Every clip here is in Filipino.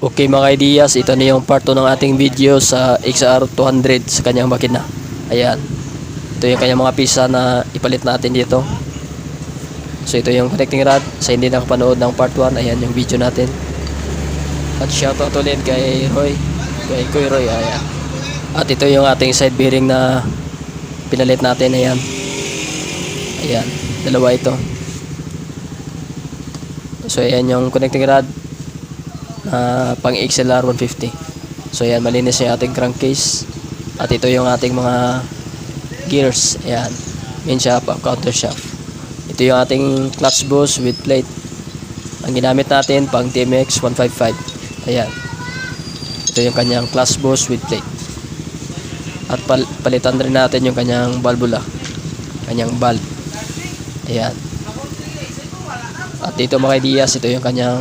Okay mga ideas, ito na yung part 2 ng ating video sa XR200 sa kanyang makina. Ayan. Ito yung kanyang mga pisa na ipalit natin dito. So ito yung connecting rod. Sa hindi nakapanood ng part 1, ayan yung video natin. At shoutout ulit kay Roy. Kay Kuy Roy, ayan. At ito yung ating side bearing na pinalit natin, ayan. Ayan, dalawa ito. So ayan yung connecting rod na pang XLR 150. So ayan, malinis yung ating crankcase. At ito yung ating mga gears. Ayan, main shaft, at counter shaft. Ito yung ating clutch boost with plate. Ang ginamit natin pang TMX 155. Ayan. Ito yung kanyang clutch boost with plate. At pal palitan rin natin yung kanyang valvula. Kanyang valve. Ayan. At dito mga ideas, ito yung kanyang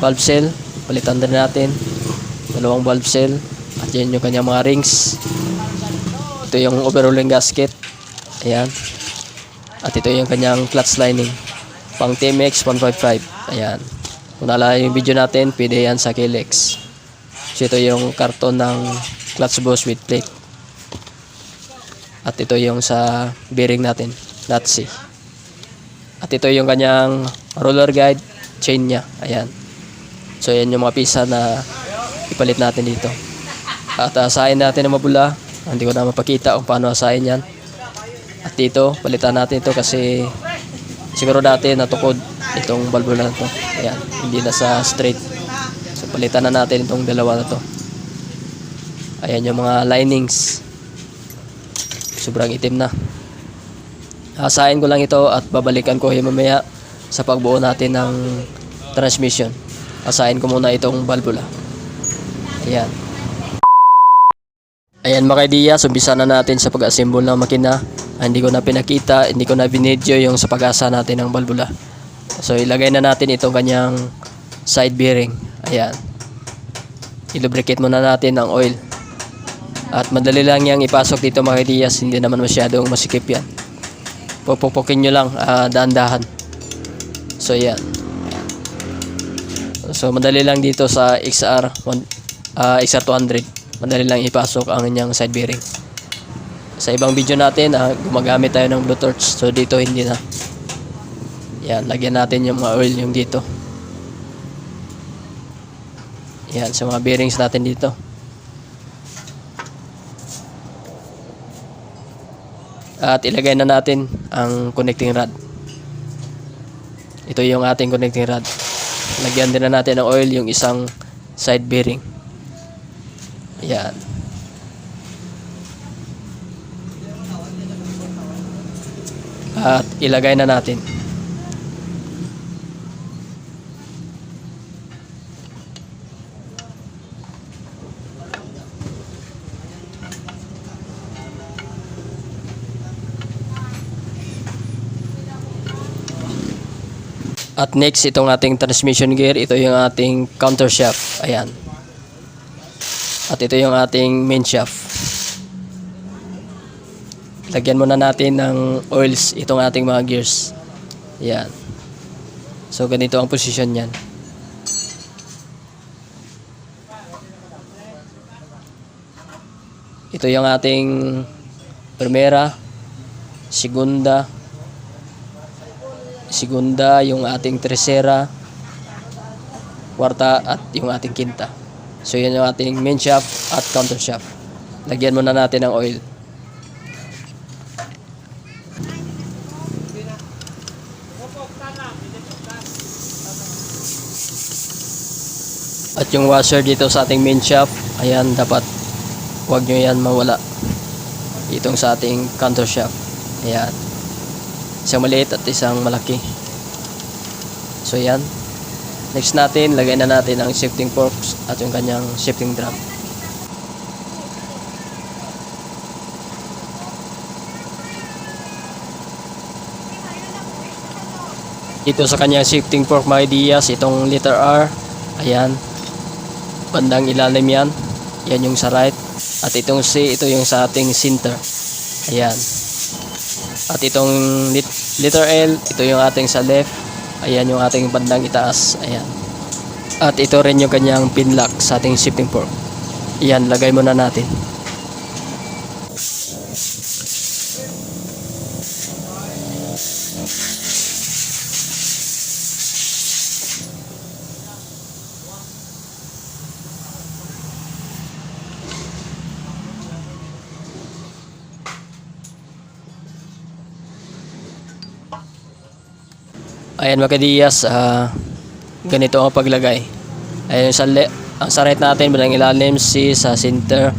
valve cell. Palitan din natin. Dalawang valve cell. At yan yung kanyang mga rings. Ito yung overhauling gasket. Ayan. At ito yung kanyang clutch lining. Pang TMX 155. Ayan. Kung yung video natin, pwede yan sa Kilex. So ito yung karton ng clutch boss with plate. At ito yung sa bearing natin. Natsi. At ito yung kanyang roller guide chain niya. Ayan. So yan yung mga pisa na ipalit natin dito. At asahin natin na mabula. Hindi ko na mapakita kung paano asahin yan. At dito, palitan natin ito kasi siguro dati natukod itong valvula na to. Ayan, hindi na sa straight. So palitan na natin itong dalawa na to. Ayan yung mga linings. Sobrang itim na. Asahin ko lang ito at babalikan ko mamaya sa pagbuo natin ng transmission. Asahin ko muna itong valvula. Ayan. Ayan mga ideas, umpisa na natin sa pag-assemble ng makina. Ah, hindi ko na pinakita, hindi ko na binidyo yung sa pag-asa natin ng valvula. So ilagay na natin itong kanyang side bearing. Ayan. Ilubricate muna natin ng oil. At madali lang yang ipasok dito mga ideas, hindi naman masyadong masikip yan. Pupupukin nyo lang, ah, dahan-dahan. So yan. So madali lang dito sa XR, ah, XR200. Madali lang ipasok ang inyong side bearing. Sa ibang video natin, ah, gumagamit tayo ng blue torch. So dito hindi na. Yan, lagyan natin yung mga oil yung dito. Yan, sa mga bearings natin dito. At ilagay na natin ang connecting rod. Ito yung ating connecting rod. Lagyan din na natin ng oil yung isang side bearing. Yan. At ilagay na natin. At next, itong ating transmission gear, ito yung ating counter shaft. Ayan. At ito yung ating main shaft. Lagyan muna natin ng oils itong ating mga gears. Ayan. So, ganito ang position niyan. Ito yung ating primera, segunda, segunda, yung ating tercera, kwarta at yung ating quinta. So yan yung ating main shaft at counter shaft. Lagyan muna natin ng oil. At yung washer dito sa ating main shaft, ayan dapat huwag nyo yan mawala. Itong sa ating counter shaft. Ayan. Isang maliit at isang malaki. So yan. Next natin, lagay na natin ang shifting forks at yung kanyang shifting drum. Dito sa kanyang shifting fork mga ideas, itong letter R, ayan, bandang ilalim yan, yan yung sa right, at itong C, ito yung sa ating center, ayan. At itong lit- letter L, ito yung ating sa left, ayan yung ating bandang itaas, ayan. At ito rin yung kanyang pin lock sa ating shifting fork. Yan, lagay muna natin. Ayan mga kadiyas, ah, ganito ang paglagay. Ayan sa, le- ang sa right natin, bandang ilalim, C sa center,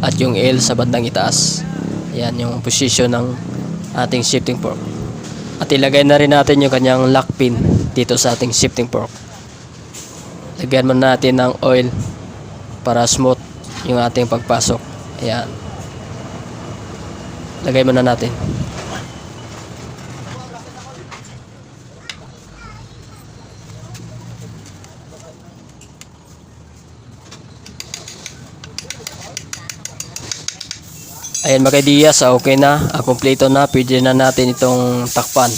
at yung L sa bandang itaas. Ayan yung position ng ating shifting fork. At ilagay na rin natin yung kanyang lock pin dito sa ating shifting fork. Lagyan muna natin ng oil para smooth yung ating pagpasok. Ayan. Lagay muna natin. Ayan mga ah, okay na, ah, kompleto na, pwede na natin itong takpan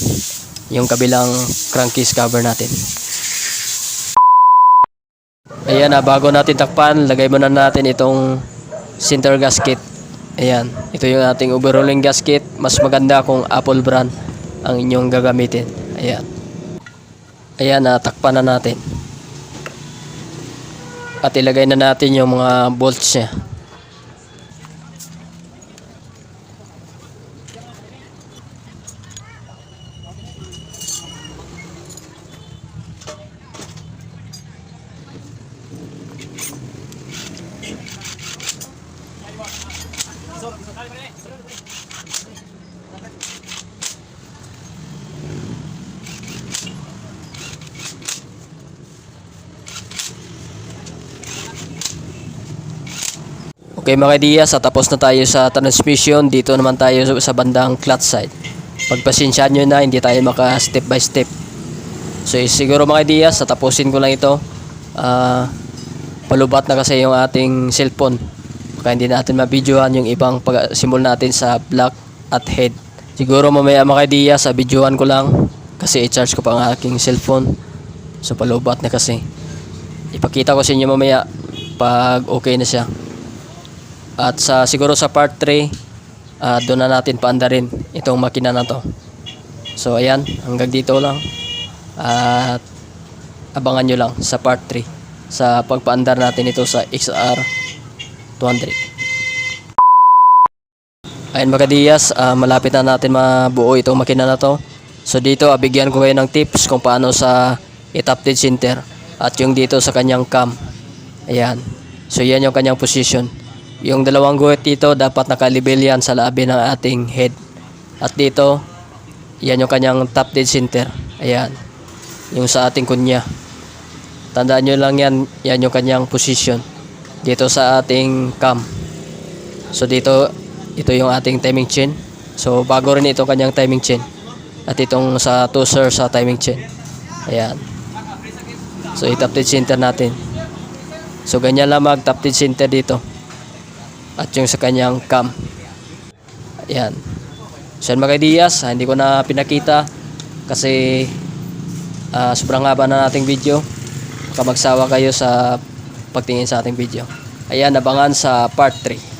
yung kabilang crankcase cover natin. Ayan na, bago natin takpan, lagay muna natin itong center gasket. Ayan, ito yung ating overhauling gasket. Mas maganda kung Apple brand ang inyong gagamitin. Ayan. Ayan na, takpan na natin. At ilagay na natin yung mga bolts niya. Okay mga ideas, sa tapos na tayo sa transmission. Dito naman tayo sa bandang clutch side. Pagpasensyaan nyo na, hindi tayo maka step by step. So eh, siguro mga ideas, sa tapusin ko lang ito. Ah, palubat na kasi yung ating cellphone. Baka hindi natin mabidyohan yung ibang pag-simul natin sa block at head. Siguro mamaya mga ideas, sa videohan ko lang. Kasi i-charge ko pa ang aking cellphone. So palubat na kasi. Ipakita ko sa inyo mamaya pag okay na siya. At sa siguro sa part 3, ah, doon na natin paandarin itong makina na to. So ayan, hanggang dito lang. At abangan nyo lang sa part 3 sa pagpaandar natin ito sa XR 200. Ayun mga Diyas, ah, malapit na natin mabuo itong makina na to. So dito, ah, bigyan ko kayo ng tips kung paano sa i-top dead center at yung dito sa kanyang cam. Ayan. So yan yung kanyang position. Yung dalawang guhit dito, dapat nakalibel yan sa labi ng ating head. At dito, yan yung kanyang top dead center. Ayan. Yung sa ating kunya. Tandaan nyo lang yan, yan yung kanyang position. Dito sa ating cam. So dito, ito yung ating timing chain. So bago rin ito kanyang timing chain. At itong sa toaster sa timing chain. Ayan. So dead center natin. So ganyan lang mag dead center dito. At yung sa kanyang cam. Ayan. So yan mga ideas, ah, hindi ko na pinakita kasi ah, sobrang haba na nating video. Baka magsawa kayo sa pagtingin sa ating video. Ayan, abangan sa part 3.